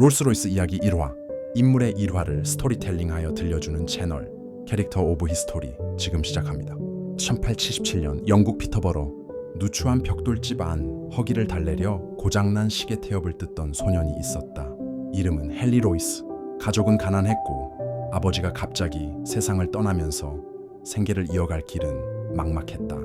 롤스로이스 이야기 1화 인물의 일화를 스토리텔링하여 들려주는 채널 캐릭터 오브 히스토리 지금 시작합니다. 1877년 영국 피터버러 누추한 벽돌집 안 허기를 달래려 고장난 시계 태엽을 뜯던 소년이 있었다. 이름은 헨리 로이스. 가족은 가난했고 아버지가 갑자기 세상을 떠나면서 생계를 이어갈 길은 막막했다.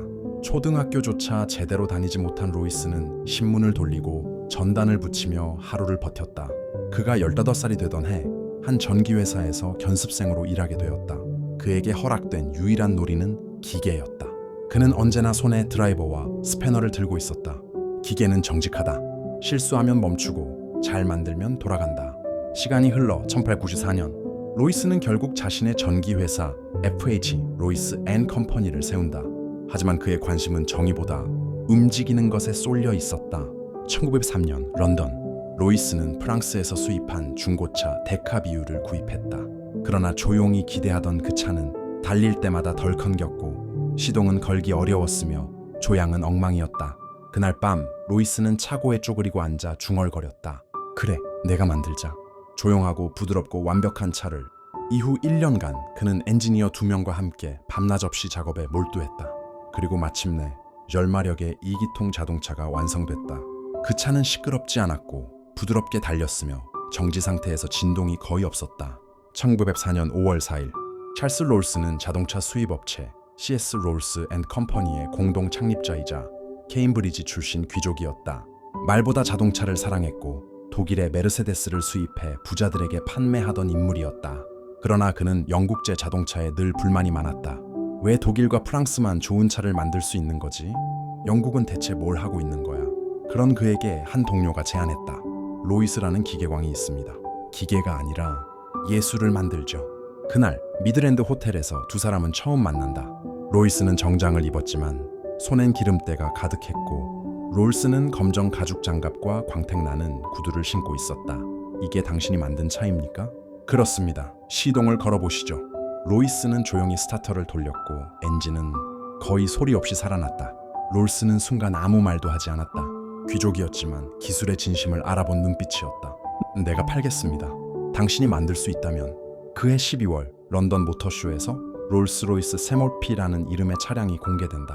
초등학교조차 제대로 다니지 못한 로이스는 신문을 돌리고 전단을 붙이며 하루를 버텼다. 그가 15살이 되던 해 한 전기회사에서 견습생으로 일하게 되었다. 그에게 허락된 유일한 놀이는 기계였다. 그는 언제나 손에 드라이버와 스패너를 들고 있었다. 기계는 정직하다. 실수하면 멈추고 잘 만들면 돌아간다. 시간이 흘러 1894년 로이스는 결국 자신의 전기회사 FH 로이스 앤 컴퍼니를 세운다. 하지만 그의 관심은 정의보다 움직이는 것에 쏠려 있었다. 1903년 런던 로이스는 프랑스에서 수입한 중고차 데카비유를 구입했다. 그러나 조용히 기대하던 그 차는 달릴 때마다 덜컹겼고 시동은 걸기 어려웠으며 조향은 엉망이었다. 그날 밤 로이스는 차고에 쪼그리고 앉아 중얼거렸다. 그래, 내가 만들자. 조용하고 부드럽고 완벽한 차를 이후 1년간 그는 엔지니어 두 명과 함께 밤낮 없이 작업에 몰두했다. 그리고 마침내 열마력의 이기통 자동차가 완성됐다. 그 차는 시끄럽지 않았고 부드럽게 달렸으며 정지 상태에서 진동이 거의 없었다. 1904년 5월 4일 찰스 롤스는 자동차 수입 업체 CS 롤스 앤 컴퍼니의 공동 창립자이자 케임브리지 출신 귀족이었다. 말보다 자동차를 사랑했고 독일의 메르세데스를 수입해 부자들에게 판매하던 인물이었다. 그러나 그는 영국제 자동차에 늘 불만이 많았다. 왜 독일과 프랑스만 좋은 차를 만들 수 있는 거지? 영국은 대체 뭘 하고 있는 거야? 그런 그에게 한 동료가 제안했다. 로이스라는 기계광이 있습니다. 기계가 아니라 예술을 만들죠. 그날 미드랜드 호텔에서 두 사람은 처음 만난다. 로이스는 정장을 입었지만 손엔 기름때가 가득했고 롤스는 검정 가죽 장갑과 광택나는 구두를 신고 있었다. 이게 당신이 만든 차입니까? 그렇습니다. 시동을 걸어보시죠. 로이스는 조용히 스타터를 돌렸고 엔진은 거의 소리 없이 살아났다. 롤스는 순간 아무 말도 하지 않았다. 귀족이었지만 기술의 진심을 알아본 눈빛이었다. 내가 팔겠습니다. 당신이 만들 수 있다면 그해 12월 런던 모터쇼에서 롤스로이스 세몰피라는 이름의 차량이 공개된다.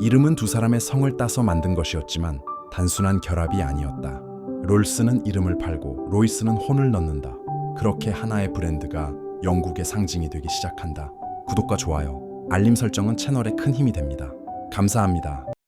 이름은 두 사람의 성을 따서 만든 것이었지만 단순한 결합이 아니었다. 롤스는 이름을 팔고 로이스는 혼을 넣는다. 그렇게 하나의 브랜드가 영국의 상징이 되기 시작한다. 구독과 좋아요, 알림 설정은 채널에 큰 힘이 됩니다. 감사합니다.